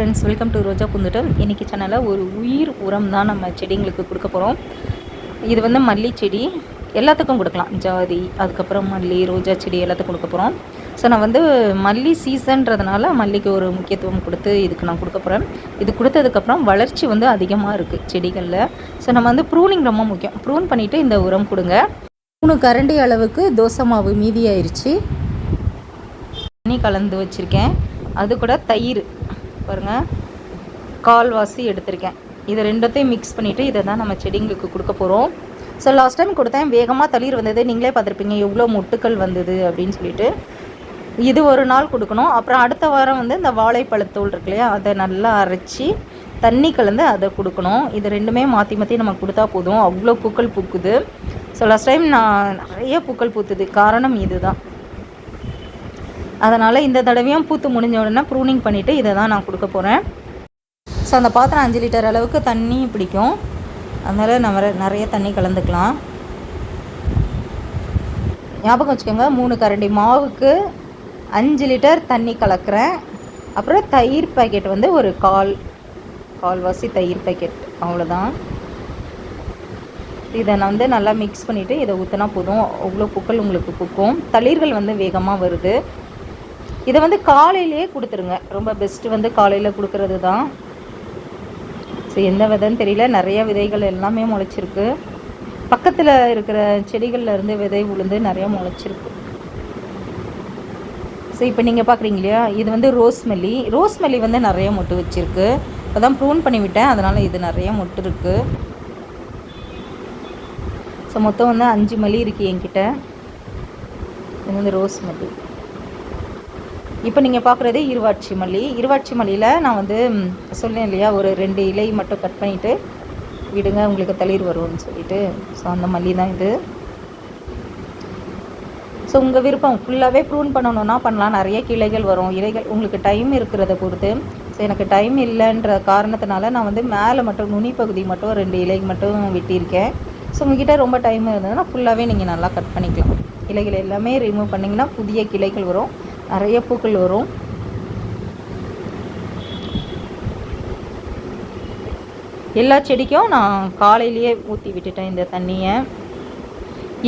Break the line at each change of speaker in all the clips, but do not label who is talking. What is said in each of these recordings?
Friends welcome to Roja Poonthottam இன்றைக்கி சேனலில் ஒரு உயிர் உரம் தான் நம்ம செடிங்களுக்கு கொடுக்க போகிறோம் இது வந்து மல்லி செடி. எல்லாத்துக்கும் கொடுக்கலாம். ஜாதி அதுக்கப்புறம் மல்லி ரோஜா செடி எல்லாத்துக்கும் கொடுக்க போகிறோம் ஸோ நான் வந்து மல்லி சீசன்றதுனால மல்லிக்கு ஒரு முக்கியத்துவம் கொடுத்து இதுக்கு நான் கொடுக்க போகிறேன் இது கொடுத்ததுக்கப்புறம் வளர்ச்சி வந்து அதிகமாக இருக்குது செடிகளில். ஸோ நம்ம வந்து ப்ரூனிங் ரொம்ப முக்கியம். ப்ரூன் பண்ணிவிட்டு இந்த உரம் கொடுங்க. மூணு கரண்டி அளவுக்கு தோசை மாவு மீதி ஆயிடுச்சு தண்ணி கலந்து வச்சுருக்கேன். அது கூட தயிர். பாருங்கள் கால்வாசி எடுத்திருக்கேன். இது ரெண்டத்தையும் மிக்ஸ் பண்ணிவிட்டு இதை தான் நம்ம செடிங்களுக்கு கொடுக்க போகிறோம் ஸோ லாஸ்ட் டைம் கொடுத்தேன். வேகமாக தளிர் வந்தது. நீங்களே பார்த்துருப்பீங்க. எவ்வளோ முட்டுக்கள் வந்தது அப்படின்னு சொல்லிட்டு. இது ஒரு நாள் கொடுக்கணும். அப்புறம் அடுத்த வாரம் வந்து இந்த வாழைப்பழத்தூள் இருக்கு இல்லையா? அதை நல்லா அரைச்சி தண்ணி கலந்து அதை கொடுக்கணும். இது ரெண்டுமே மாற்றி மாற்றி நம்ம கொடுத்தா போதும். அவ்வளோ பூக்கள் பூக்குது. ஸோ லாஸ்ட் டைம் நான் நிறைய பூக்கள் பூத்துது. காரணம் இதுதான். அதனால் இந்த தடவையும் பூத்து முடிஞ்ச உடனே ப்ரூனிங் பண்ணிவிட்டு இதை தான் நான் கொடுக்க போகிறேன் ஸோ அந்த பாத்திரம் அஞ்சு லிட்டர் அளவுக்கு தண்ணி பிடிக்கும். அதனால் நம்ம நிறைய தண்ணி கலந்துக்கலாம். ஞாபகம் வச்சுக்கோங்க மூணு கரண்டி மாவுக்கு அஞ்சு லிட்டர் தண்ணி கலக்கிறேன். அப்புறம் தயிர் பாக்கெட் வந்து ஒரு கால் கால்வாசி தயிர் பாக்கெட் அவ்வளோதான் இதை நான் வந்து நல்லா மிக்ஸ் பண்ணிவிட்டு இதை ஊற்றினா போதும். அவ்வளோ பூக்கள் உங்களுக்கு பூக்கும். தளிர்கள் வந்து வேகமாக வருது. இதை வந்து காலையிலேயே கொடுத்துருங்க. ரொம்ப பெஸ்ட்டு வந்து காலையில் கொடுக்கறது தான் ஸோ எந்த விதைன்னு தெரியல. நிறைய விதைகள் எல்லாமே முளைச்சிருக்கு. பக்கத்தில் இருக்கிற செடிகளில் இருந்து விதை உளுந்து நிறைய முளைச்சிருக்கு. ஸோ இப்போ நீங்கள் பார்க்குறீங்க இல்லையா? இது வந்து ரோஸ்மெல்லி. ரோஸ்மெல்லி வந்து நிறைய மொட்டு வச்சுருக்கு. இப்போ தான் ப்ரூன் பண்ணிவிட்டேன் அதனால் இது நிறைய மொட்டு இருக்குது ஸோ மொத்தம் வந்து அஞ்சு மல்லி இருக்குது என்கிட்ட. இது வந்து ரோஸ் மல்லி இப்போ நீங்கள் பார்க்குறது இருவாட்சி மல்லி. இருவாட்சி மல்லியில் நான் வந்து சொன்னேன் இல்லையா ஒரு ரெண்டு இலை மட்டும் கட் பண்ணிவிட்டு விடுங்க உங்களுக்கு தளிர் வரும்னு சொல்லிட்டு. ஸோ அந்த மல்லி தான் இது. ஸோ உங்கள் விருப்பம் ஃபுல்லாகவே ப்ரூன் பண்ணணுன்னா பண்ணலாம். நிறைய கிளைகள் வரும். இலைகள் உங்களுக்கு டைம் இருக்கிறத பொறுத்து. ஸோ எனக்கு டைம் இல்லைன்ற காரணத்தினால நான் வந்து மேலே மட்டும் நுனி பகுதி மட்டும் ரெண்டு இலை மட்டும் வெட்டியிருக்கேன். ஸோ உங்ககிட்ட ரொம்ப டைம் இருந்ததுன்னா ஃபுல்லாகவே நீங்கள் நல்லா கட் பண்ணிக்கலாம். இலைகள் எல்லாமே ரிமூவ் பண்ணிங்கன்னா புதிய கிளைகள் வரும். நிறைய பூக்கள் வரும். எல்லா செடிக்கும் நான் காலையிலேயே ஊற்றி விட்டுட்டேன் இந்த தண்ணியை.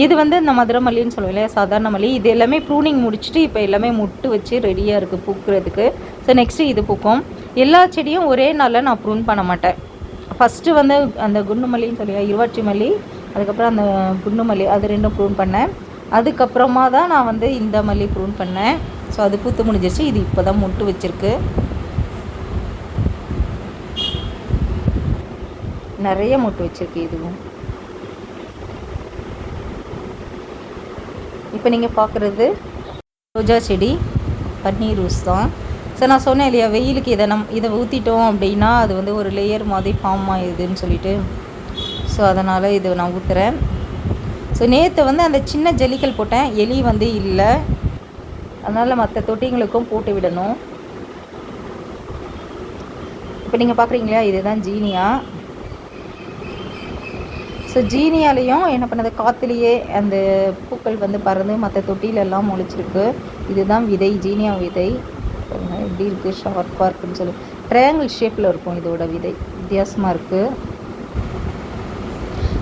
இது வந்து இந்த மதுரை மல்லின்னு இல்லையா? சாதாரண மல்லி. இது எல்லாமே ப்ரூனிங் முடிச்சுட்டு இப்போ எல்லாமே முட்டு வச்சு ரெடியாக இருக்குது பூக்கிறதுக்கு. ஸோ நெக்ஸ்ட்டு இது பூக்கும். எல்லா செடியும் ஒரே நாளில் நான் ப்ரூன் பண்ண மாட்டேன். ஃபஸ்ட்டு வந்து அந்த குண்டு மல்லின்னு சொல்லியா இருவாட்சி மல்லி அதுக்கப்புறம் அந்த குண்டு மல்லி அது ரெண்டும் ப்ரூன் பண்ணேன். அதுக்கப்புறமா தான் நான் வந்து இந்த மல்லி ப்ரூன் பண்ணேன். ஸோ அது பூத்து முடிஞ்சிருச்சு. இது இப்போ தான் முட்டு வச்சுருக்கு. நிறைய மொட்டு வச்சுருக்கு இதுவும். இப்போ நீங்கள் பார்க்குறது ரோஜா செடி பன்னீர் ரோஸ் தான். ஸோ நான் சொன்னேன் இல்லையா வெயிலுக்கு இதை நம் இதை ஊற்றிட்டோம் அப்படின்னா அது வந்து ஒரு லேயர் மாதிரி ஃபார்ம் ஆயிடுதுன்னு சொல்லிட்டு. ஸோ அதனால் இது நான் ஊற்றுறேன் ஸோ நேற்று வந்து அந்த சின்ன ஜல்லிக்கல் போட்டேன். எலி வந்து இல்லை. அதனால் மற்ற தொட்டிங்களுக்கும் போட்டு விடணும். இப்போ நீங்கள் பார்க்குறீங்களா இதுதான் ஜீனியா. ஸோ ஜீனியாலேயும் என்ன பண்ணது? காற்றுலேயே அந்த பூக்கள் வந்து பறந்து மற்ற தொட்டிலெல்லாம் முளைச்சிருக்கு. இதுதான் விதை ஜீனியா விதை. எப்படி இருக்குது ஷார்ப்பாக இருக்குன்னு சொல்லி. ட்ரையாங்கிள் ஷேப்பில் இருக்கும் இதோட விதை. வித்தியாசமாக இருக்குது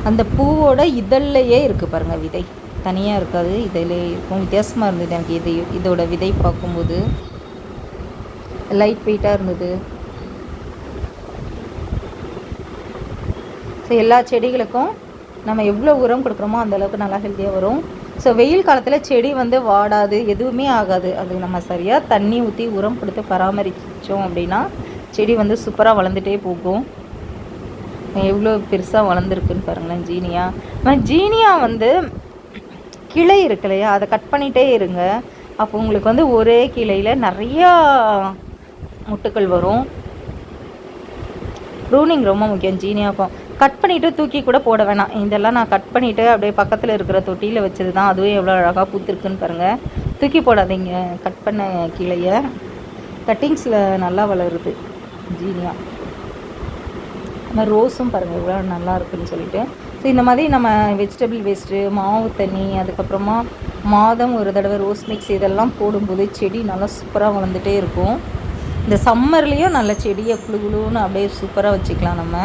அந்த பூவோட இதழ்லையே இருக்குது பாருங்கள் விதை. தனியாக இருக்காது. இதில் இருக்கும். வித்தியாசமாக இருந்தது எனக்கு இது. இதோட விதை பார்க்கும்போது. லைட் வெயிட்டாக இருந்தது. ஸோ எல்லா செடிகளுக்கும் நம்ம எவ்வளோ உரம் கொடுக்குறோமோ அந்த அளவுக்கு நல்லா ஹெல்த்தியாக வரும். ஸோ வெயில் காலத்தில் செடி வந்து வாடாது. எதுவுமே ஆகாது. அது நம்ம சரியாக தண்ணி ஊற்றி உரம் கொடுத்து பராமரித்தோம் அப்படின்னா செடி வந்து சூப்பராக வளர்ந்துட்டே போகும். எவ்வளோ பெருசாக வளர்ந்துருக்குன்னு பாருங்களேன் ஜீனியா. ஆனால் ஜீனியா வந்து கிளை இருக்கு இல்லையா? அதை கட் பண்ணிகிட்டே இருங்க. அப்போ உங்களுக்கு வந்து ஒரே கிளையில் நிறையா முட்டுக்கள் வரும். ப்ரூனிங் ரொம்ப முக்கியம் ஜீனியாக்கும் கட் பண்ணிவிட்டு தூக்கி கூட போட வேணாம். இதெல்லாம் நான் கட் பண்ணிவிட்டு அப்படியே பக்கத்தில் இருக்கிற தொட்டியில் வச்சது தான் அதுவும் எவ்வளோ அழகாக பூத்துருக்குன்னு பாருங்கள் தூக்கி போடாதீங்க கட் பண்ண கிளையை. கட்டிங்ஸில் நல்லா வளருது ஜீனியா நம்ம ரோஸும் பாருங்கள் எவ்வளோ நல்லா இருக்குன்னு சொல்லிட்டு. ஸோ இந்த மாதிரி நம்ம வெஜிடபிள் வேஸ்ட்டு மாவு தண்ணி அதுக்கப்புறமா மாதம் ஒரு தடவை ரோஸ் மிக்ஸ் இதெல்லாம் போடும்போது செடி நல்லா சூப்பராக வளர்ந்துட்டே இருக்கும். இந்த சம்மர்லேயும் நல்ல செடியை குளு குளுன்னு அப்படியே சூப்பராக வச்சுக்கலாம் நம்ம.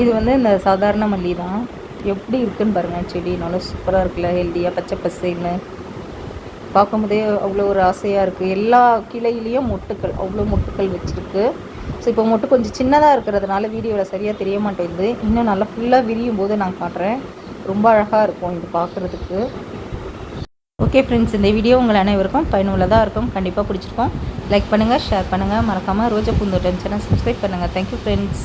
இது வந்து இந்த சாதாரண மல்லி தான். எப்படி இருக்குன்னு பாருங்கள் செடி நல்லா சூப்பராக இருக்குல்ல ஹெல்த்தியாக பச்சை பசேல்னு. பார்க்கும்போதே அவ்வளோ ஒரு ஆசையாக இருக்குது எல்லா கிளையிலையும் மொட்டுக்கள் அவ்வளோ மொட்டுக்கள் வச்சுருக்கு. ஸோ இப்போ மட்டும் கொஞ்சம் சின்னதாக இருக்கிறதுனால வீடியோவில் சரியாக தெரிய மாட்டேங்குது. இன்னும் நல்லா ஃபுல்லாக விரியும் போது நான் காட்டுறேன். ரொம்ப அழகாக இருக்கும் இது பார்க்குறதுக்கு ஓகே ஃப்ரெண்ட்ஸ் இந்த வீடியோ உங்கள் அனைவருக்கும் பயனுள்ளதாக இருக்கும். கண்டிப்பாக பிடிச்சிருக்கோம். லைக் பண்ணுங்கள் ஷேர் பண்ணுங்கள் மறக்காமல் ரோஜா பூந்தோட்டம் சேனல் சப்ஸ்கிரைப் பண்ணுங்கள் தேங்க்யூ ஃப்ரெண்ட்ஸ்